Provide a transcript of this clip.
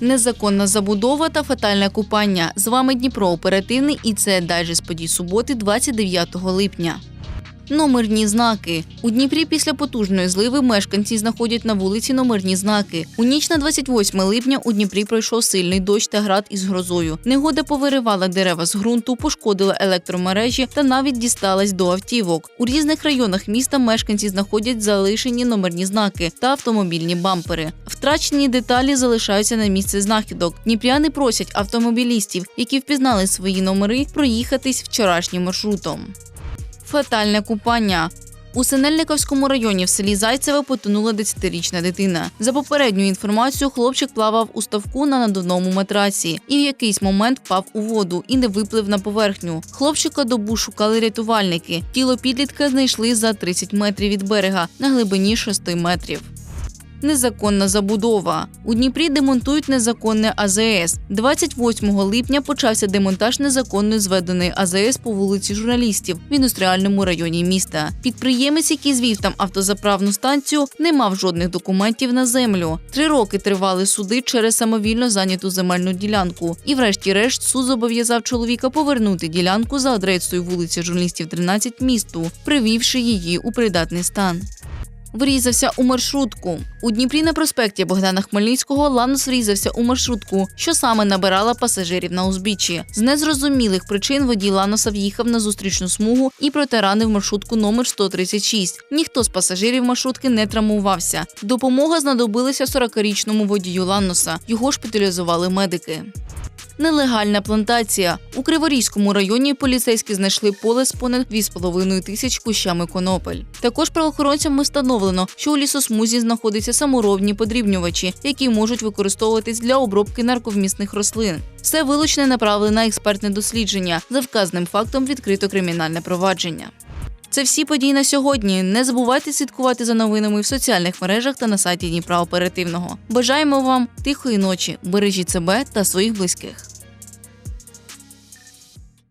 Незаконна забудова та фатальне купання. З вами Дніпро оперативний і це дайджест подій суботи, 29 липня. Номерні знаки у Дніпрі після потужної зливи мешканці знаходять на вулиці номерні знаки. У ніч на 28 липня у Дніпрі пройшов сильний дощ та град із грозою. Негода повиривала дерева з ґрунту, пошкодила електромережі та навіть дісталась до автівок. У різних районах міста мешканці знаходять залишені номерні знаки та автомобільні бампери. Втрачені деталі залишаються на місці знахідок. Дніпряни просять автомобілістів, які впізнали свої номери, проїхатись вчорашнім маршрутом. Фатальне купання. У Синельниковському районі в селі Зайцеве потонула 10-річна дитина. За попередньою інформацією, хлопчик плавав у ставку на надувному матраці і в якийсь момент впав у воду і не виплив на поверхню. Хлопчика добу шукали рятувальники. Тіло підлітка знайшли за 30 метрів від берега на глибині 6 метрів. Незаконна забудова у Дніпрі демонтують незаконне АЗС. 28 липня почався демонтаж незаконно зведеної АЗС по вулиці журналістів в індустріальному районі міста. Підприємець, який звів там автозаправну станцію, не мав жодних документів на землю. Три роки тривали суди через самовільно зайняту земельну ділянку. І, врешті-решт, суд зобов'язав чоловіка повернути ділянку за адресою вулиці журналістів 13 місту, привівши її у придатний стан. Врізався у маршрутку. У Дніпрі на проспекті Богдана Хмельницького Ланос врізався у маршрутку, що саме набирала пасажирів на узбіччі. З незрозумілих причин водій Ланоса в'їхав на зустрічну смугу і протаранив маршрутку номер 136. Ніхто з пасажирів маршрутки не травмувався. Допомога знадобилася 40-річному водію Ланоса. Його шпиталізували медики. Нелегальна плантація у Криворізькому районі поліцейські знайшли поле з понад 2,5 тисяч кущами конопель. Також правоохоронцями встановлено, що у лісосмузі знаходяться саморобні подрібнювачі, які можуть використовуватись для обробки нарковмісних рослин. Все вилучне направили на експертне дослідження. За вказаним фактом відкрито кримінальне провадження. Це всі події на сьогодні. Не забувайте слідкувати за новинами в соціальних мережах та на сайті Дніпра Оперативного. Бажаємо вам тихої ночі, бережіть себе та своїх близьких.